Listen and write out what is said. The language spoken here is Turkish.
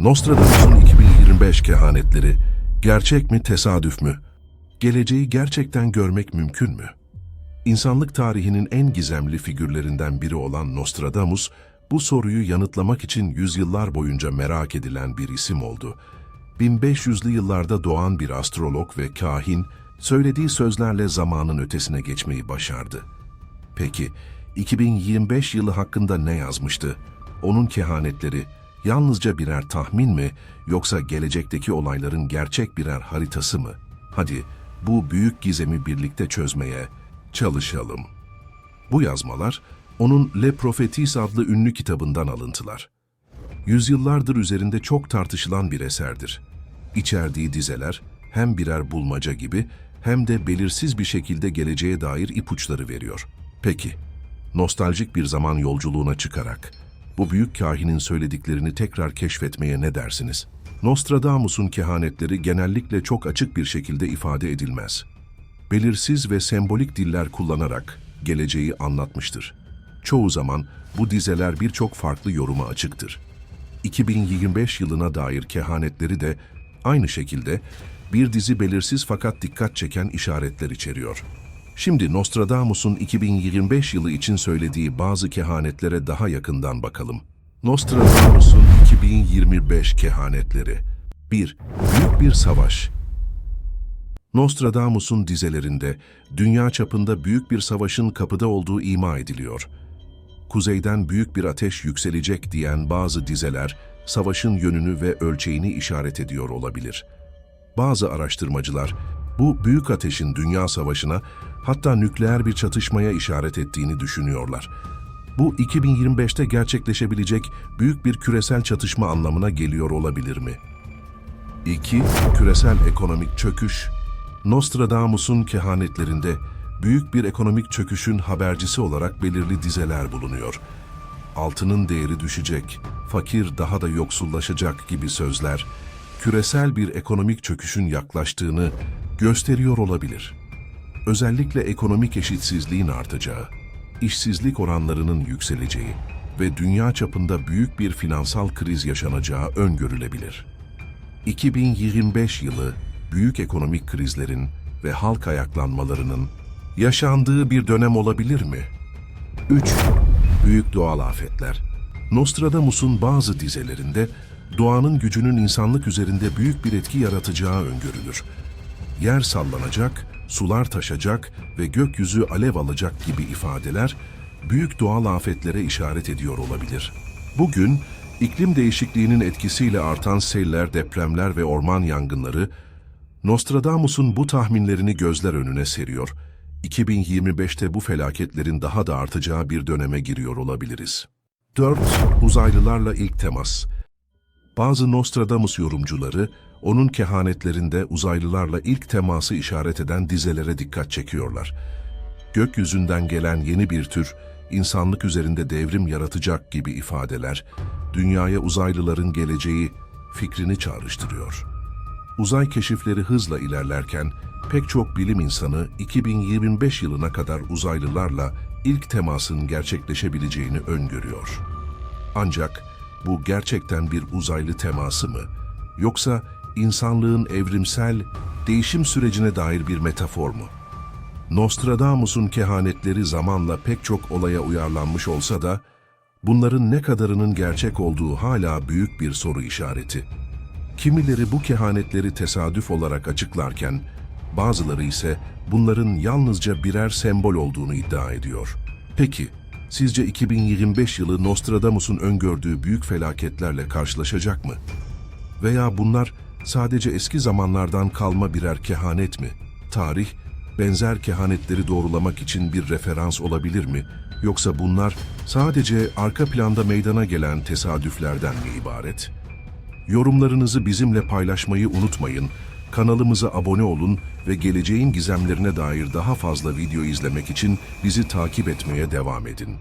Nostradamus'un 2025 kehanetleri gerçek mi tesadüf mü? Geleceği gerçekten görmek mümkün mü? İnsanlık tarihinin en gizemli figürlerinden biri olan Nostradamus, bu soruyu yanıtlamak için yüzyıllar boyunca merak edilen bir isim oldu. 1500'lü yıllarda doğan bir astrolog ve kahin, söylediği sözlerle zamanın ötesine geçmeyi başardı. Peki, 2025 yılı hakkında ne yazmıştı? Onun kehanetleri yalnızca birer tahmin mi yoksa gelecekteki olayların gerçek birer haritası mı? Hadi bu büyük gizemi birlikte çözmeye çalışalım. Bu yazmalar onun Le Prophéties adlı ünlü kitabından alıntılar. Yüzyıllardır üzerinde çok tartışılan bir eserdir. İçerdiği dizeler hem birer bulmaca gibi hem de belirsiz bir şekilde geleceğe dair ipuçları veriyor. Peki, nostaljik bir zaman yolculuğuna çıkarak bu büyük kahinin söylediklerini tekrar keşfetmeye ne dersiniz? Nostradamus'un kehanetleri genellikle çok açık bir şekilde ifade edilmez. Belirsiz ve sembolik diller kullanarak geleceği anlatmıştır. Çoğu zaman bu dizeler birçok farklı yoruma açıktır. 2025 yılına dair kehanetleri de aynı şekilde bir dizi belirsiz fakat dikkat çeken işaretler içeriyor. Şimdi Nostradamus'un 2025 yılı için söylediği bazı kehanetlere daha yakından bakalım. Nostradamus'un 2025 kehanetleri 1. Büyük bir savaş Nostradamus'un dizelerinde dünya çapında büyük bir savaşın kapıda olduğu ima ediliyor. Kuzeyden büyük bir ateş yükselecek diyen bazı dizeler, savaşın yönünü ve ölçeğini işaret ediyor olabilir. Bazı araştırmacılar, bu büyük ateşin dünya savaşına, hatta nükleer bir çatışmaya işaret ettiğini düşünüyorlar. Bu 2025'te gerçekleşebilecek büyük bir küresel çatışma anlamına geliyor olabilir mi? 2. Küresel ekonomik çöküş Nostradamus'un kehanetlerinde büyük bir ekonomik çöküşün habercisi olarak belirli dizeler bulunuyor. Altının değeri düşecek, fakir daha da yoksullaşacak gibi sözler, küresel bir ekonomik çöküşün yaklaştığını gösteriyor olabilir. Özellikle ekonomik eşitsizliğin artacağı, işsizlik oranlarının yükseleceği ve dünya çapında büyük bir finansal kriz yaşanacağı öngörülebilir. 2025 yılı büyük ekonomik krizlerin ve halk ayaklanmalarının yaşandığı bir dönem olabilir mi? 3. Büyük doğal afetler. Nostradamus'un bazı dizelerinde doğanın gücünün insanlık üzerinde büyük bir etki yaratacağı öngörülür. Yer sallanacak, sular taşacak ve gökyüzü alev alacak gibi ifadeler büyük doğal afetlere işaret ediyor olabilir. Bugün iklim değişikliğinin etkisiyle artan seller, depremler ve orman yangınları Nostradamus'un bu tahminlerini gözler önüne seriyor. 2025'te bu felaketlerin daha da artacağı bir döneme giriyor olabiliriz. 4. Uzaylılarla ilk temas. Bazı Nostradamus yorumcuları, onun kehanetlerinde uzaylılarla ilk teması işaret eden dizelere dikkat çekiyorlar. Gökyüzünden gelen yeni bir tür, insanlık üzerinde devrim yaratacak gibi ifadeler, dünyaya uzaylıların geleceği fikrini çağrıştırıyor. Uzay keşifleri hızla ilerlerken pek çok bilim insanı 2025 yılına kadar uzaylılarla ilk temasın gerçekleşebileceğini öngörüyor. Ancak bu gerçekten bir uzaylı teması mı? Yoksa insanlığın evrimsel değişim sürecine dair bir metafor mu? Nostradamus'un kehanetleri zamanla pek çok olaya uyarlanmış olsa da bunların ne kadarının gerçek olduğu hala büyük bir soru işareti. Kimileri bu kehanetleri tesadüf olarak açıklarken, bazıları ise bunların yalnızca birer sembol olduğunu iddia ediyor. Peki, sizce 2025 yılı Nostradamus'un öngördüğü büyük felaketlerle karşılaşacak mı? Veya bunlar sadece eski zamanlardan kalma birer kehanet mi? Tarih, benzer kehanetleri doğrulamak için bir referans olabilir mi? Yoksa bunlar sadece arka planda meydana gelen tesadüflerden mi ibaret?'' Yorumlarınızı bizimle paylaşmayı unutmayın. Kanalımıza abone olun ve geleceğin gizemlerine dair daha fazla video izlemek için bizi takip etmeye devam edin.